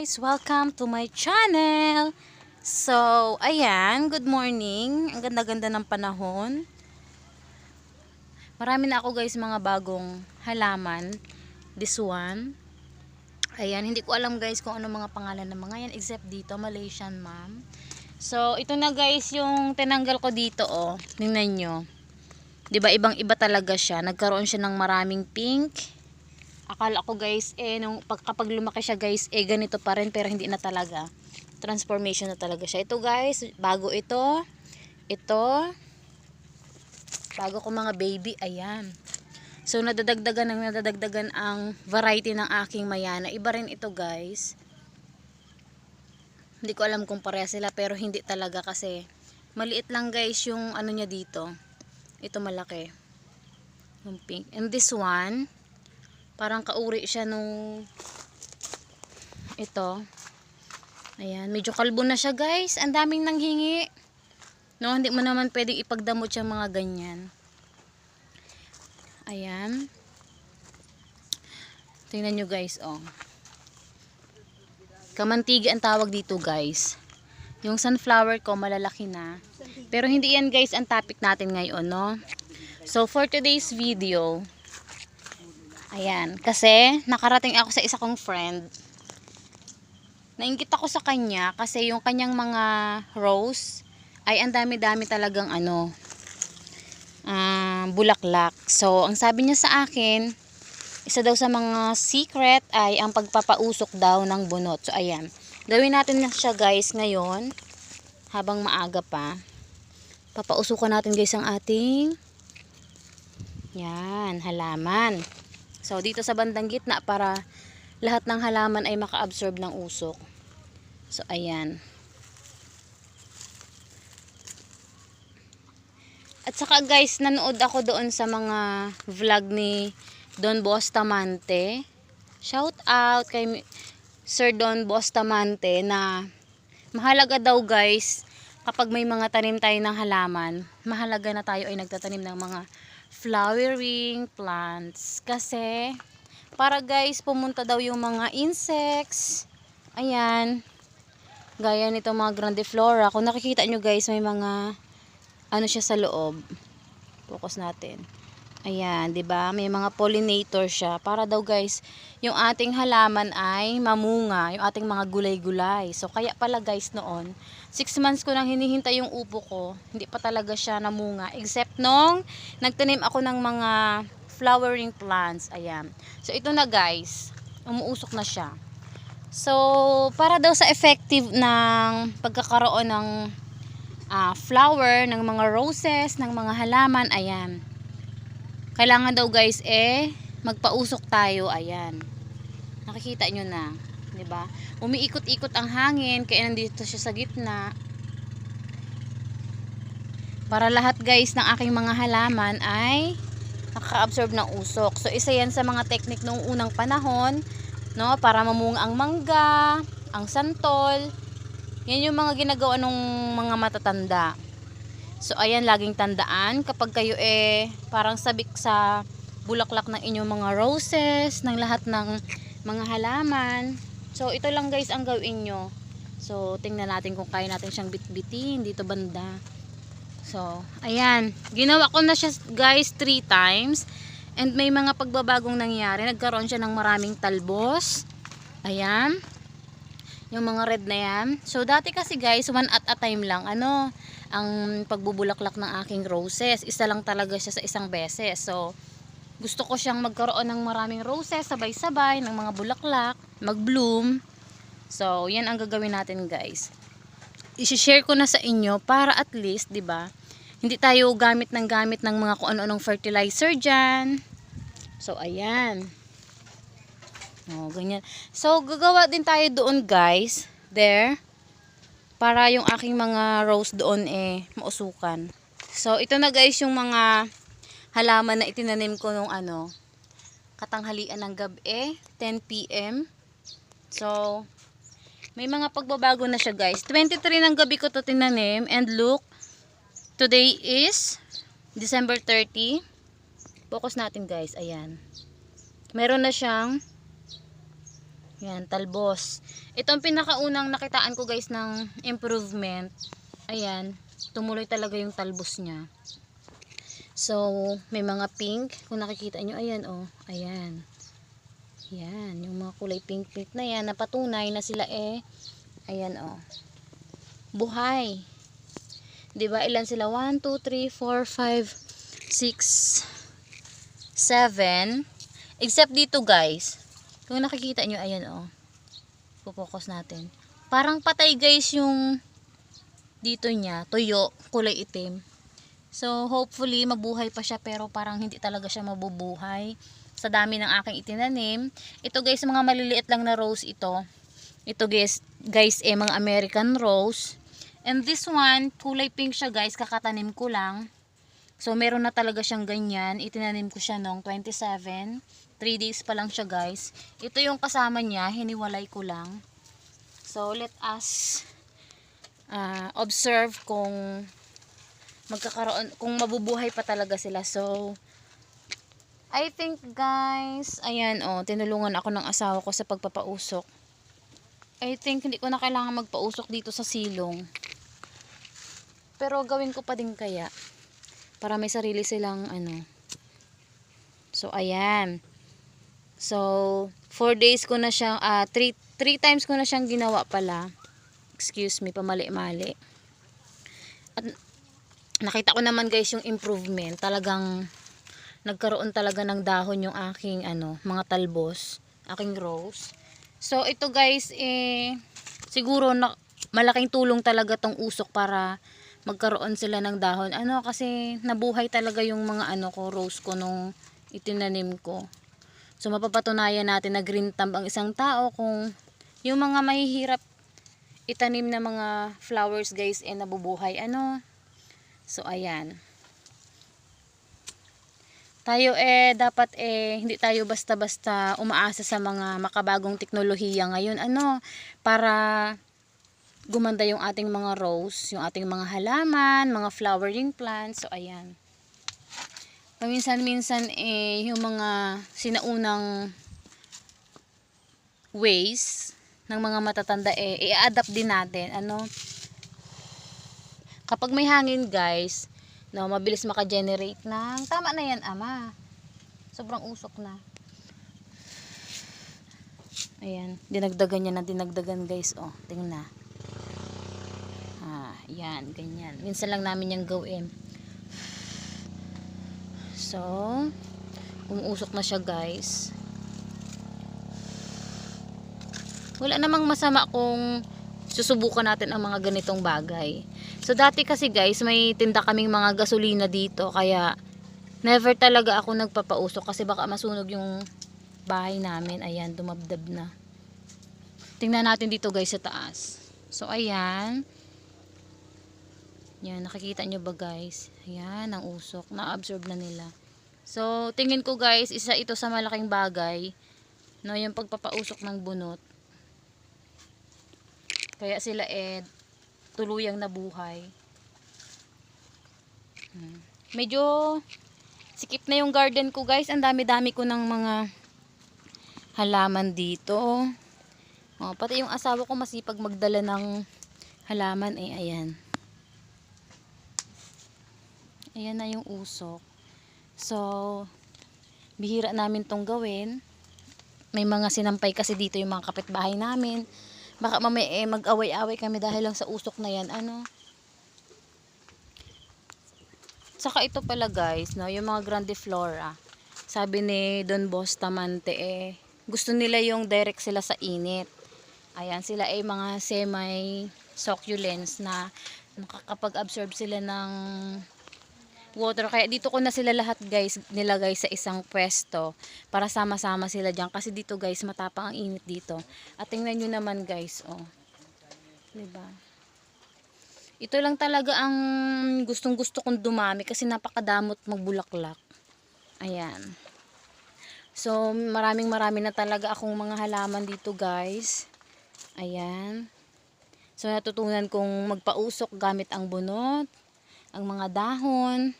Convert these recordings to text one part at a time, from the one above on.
guys! Welcome to my channel! So, ayan, good morning. Ang ganda-ganda ng panahon. Marami na ako guys mga bagong halaman. This one. Ayan, hindi ko alam guys kung ano mga pangalan ng mga yan except dito, Malaysian ma'am. So, ito na guys yung tinanggal ko dito oh. Tingnan nyo. 'Di ba ibang iba talaga siya. Nagkaroon siya ng maraming pink. Akala ko guys eh nung pag, lumaki siya guys eh ganito pa rin pero hindi na talaga. Transformation na talaga siya. Ito guys, bago ito. Ito. Bago ko mga baby, ayan. So nadadagdagan ng nadadagdagan ang variety ng aking mayana. Iba rin ito guys. Hindi ko alam kung pareha sila pero hindi talaga kasi maliit lang guys yung ano niya dito. Ito malaki. Yung pink. And this one, parang kauri siya nung ito. Ayan, medyo kalbo na siya guys. Ang daming nanghingi. No, hindi mo naman pwedeng ipagdamot yung mga ganyan. Ayan. Tingnan nyo guys, oh. Kamantiga ang tawag dito guys. Yung sunflower ko malalaki na. Pero hindi yan guys ang topic natin ngayon, no? So for today's video, ayan, kasi nakarating ako sa isa kong friend. Nainggit ako sa kanya kasi yung kanyang mga rose ay ang dami-dami talagang ano, ah, bulaklak. So ang sabi niya sa akin, isa daw sa mga secret ay ang pagpapausok daw ng bunot. So ayan, gawin natin na siya guys ngayon habang maaga pa. Papausukan natin guys ang ating yan, halaman. So dito sa bandang gitna para lahat ng halaman ay maka-absorb ng usok. So ayan. At saka guys, nanood ako doon sa mga vlog ni Don Bustamante. Shout out kay Sir Don Bustamante na mahalaga daw guys kapag may mga tanim tayo ng halaman, mahalaga na tayo ay nagtatanim ng mga flowering plants. Kasi, para guys, pumunta daw yung mga insects. Ayan. Gaya nito mga grandiflora. Kung nakikita nyo guys, may mga ano siya sa loob. Focus natin. Ayan, 'di ba? May mga pollinator siya para daw guys, yung ating halaman ay mamunga, yung ating mga gulay-gulay. So kaya pala guys noon, 6 months ko nang hinihintay yung upo ko, hindi pa talaga siya namunga except nung nagtanim ako ng mga flowering plants. Ayan. So ito na guys, umuusok na siya. So para daw sa effective ng pagkakaroon ng ah, flower, ng mga roses, ng mga halaman, ayan kailangan daw guys eh magpausok tayo. Ayan. Nakikita nyo na 'di ba? Umiikot-ikot ang hangin kaya nandito siya sa gitna. Para lahat guys ng aking mga halaman ay nakaka-absorb ng usok. So isa yan sa mga technique noong unang panahon no? Para mamunga ang mangga ang santol. Yan yung mga ginagawa ng mga matatanda So ayan laging tandaan kapag kayo eh parang sabik sa bulaklak ng inyong mga roses, ng lahat ng mga halaman. So ito lang guys ang gawin nyo. So tingnan natin kung kaya natin siyang bitbitin dito banda. So ayan, ginawa ko na siya guys 3 times. And may mga pagbabagong nangyari. Nagkaroon siya ng maraming talbos. Ayan. Yung mga red na yan. So dati kasi guys, one at a time lang. Ano, ang pagbubulaklak ng aking roses. Isa lang talaga siya sa isang beses. So, gusto ko siyang magkaroon ng maraming roses, sabay-sabay, ng mga bulaklak, mag-bloom. So, yan ang gagawin natin guys. I-share ko na sa inyo para at least, di ba hindi tayo gamit ng gamit ng mga kung ano-anong fertilizer dyan. So, ayan. Oh, ganyan. So, gagawa din tayo doon guys. There para yung aking mga rose doon eh mausukan. So ito na guys yung mga halaman na itinanim ko nung ano katanghalian ng gabi 10 PM. So may mga pagbabago na siya guys. 23 ng gabi ko to tinanim and look today is December 30. Focus natin guys, ayan. Meron na siyang Yan, talbos. Ito ang pinakaunang nakitaan ko guys ng improvement. Ayan, tumuloy talaga yung talbos niya. So, may mga pink. Kung nakikita nyo, ayan oh. Ayan. Yan, yung mga kulay pink-pink na yan, napatunay na sila eh. Ayan oh. Buhay. 'Di ba Ilan sila? 1, 2, 3, 4, 5, 6, 7. Except dito guys. Kung nakikita nyo, ayan oh. Pupokus natin. Parang patay guys yung dito niya, tuyo, kulay itim. So, hopefully, mabuhay pa siya pero parang hindi talaga siya mabubuhay sa dami ng aking itinanim. Ito guys, mga maliliit lang na rose ito. Ito guys, guys eh, mga American rose. And this one, kulay pink siya guys, kakatanim ko lang. So, meron na talaga siyang ganyan. Itinanim ko siya noong 27. 3 days pa lang siya guys. Ito yung kasama niya, hiniwalay ko lang. So, let us uh, observe kung magkakaroon, kung mabubuhay pa talaga sila. So, I think guys, ayan oh, tinulungan ako ng asawa ko sa pagpapausok. I think hindi ko na kailangan magpausok dito sa silong. Pero gawin ko pa din kaya para may sarili silang ano. So ayan. So 4 days ko na siyang 3 3 times ko na siyang ginawa pala. Excuse me, pamali-mali. At nakita ko naman guys yung improvement. Talagang nagkaroon talaga ng dahon yung aking ano, mga talbos, aking rose. So ito guys eh siguro na malaking tulong talaga tong usok para magkaroon sila ng dahon. Ano kasi nabuhay talaga yung mga ano ko rose ko nung itinanim ko. So mapapatunayan natin na green thumb ang isang tao kung yung mga mahihirap itanim na mga flowers guys eh nabubuhay. Ano? So ayan tayo eh dapat eh hindi tayo basta-basta umaasa sa mga makabagong teknolohiya ngayon ano para gumanda yung ating mga rose, yung ating mga halaman, mga flowering plants. So ayan. Paminsan-minsan eh yung mga sinaunang ways ng mga matatanda eh i-adapt din natin. Ano? Kapag may hangin guys no, mabilis maka-generate ng tama na yan ama. Sobrang usok na. Ayan, dinagdagan niya na dinagdagan guys. Oh, tingnan. na yan, ganyan minsan lang namin yung gawin so umuusok na siya guys wala namang masama kung susubukan natin ang mga ganitong bagay. So dati kasi guys, may tinda kaming mga gasolina dito kaya never talaga ako nagpapausok kasi baka masunog yung bahay namin. Ayan, dumabdab na. Tingnan natin dito guys sa taas. So ayan. Yan, nakikita nyo ba guys? Ayan, ang usok. Na-absorb na nila. So, tingin ko guys, isa ito sa malaking bagay. No, yung pagpapausok ng bunot. Kaya sila eh tuluyang nabuhay. Hmm. Medyo sikip na yung garden ko guys. Ang dami-dami ko ng mga halaman dito. Oh, pati yung asawa ko masipag magdala ng halaman eh ayan. Ayan na yung usok. So, bihira namin tong gawin. May mga sinampay kasi dito yung mga kapitbahay namin. Baka mamaya eh, mag-away-away kami dahil lang sa usok na yan. Ano? Saka ito pala guys, no, yung mga grande flora. Sabi ni Don Bustamante eh, gusto nila yung direct sila sa init. Ayan, sila ay mga semi succulents na nakakapag-absorb sila ng water. Kaya dito ko na sila lahat guys nilagay sa isang pwesto para sama-sama sila dyan. Kasi dito guys matapang ang init dito. At tingnan nyo naman guys. Oh. Diba? Ito lang talaga ang gustong gusto kong dumami kasi napakadamot magbulaklak. Ayan. So maraming marami na talaga akong mga halaman dito guys. Ayan. So natutunan kong magpausok gamit ang bunot ang mga dahon.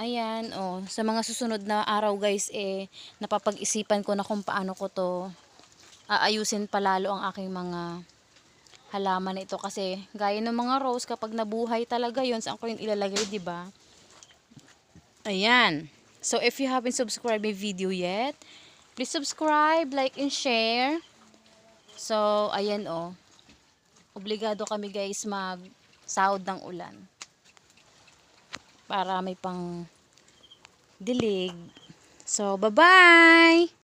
Ayan, oh, sa mga susunod na araw guys, eh, napapag-isipan ko na kung paano ko to aayusin palalo ang aking mga halaman ito kasi gaya ng mga rose kapag nabuhay talaga yon saan ko yun ilalagay, di ba? Ayan. So if you haven't subscribed my video yet, please subscribe, like, and share. So, ayan oh. Obligado kami guys mag sahod ng ulan. Para may pang dilig. So, bye-bye!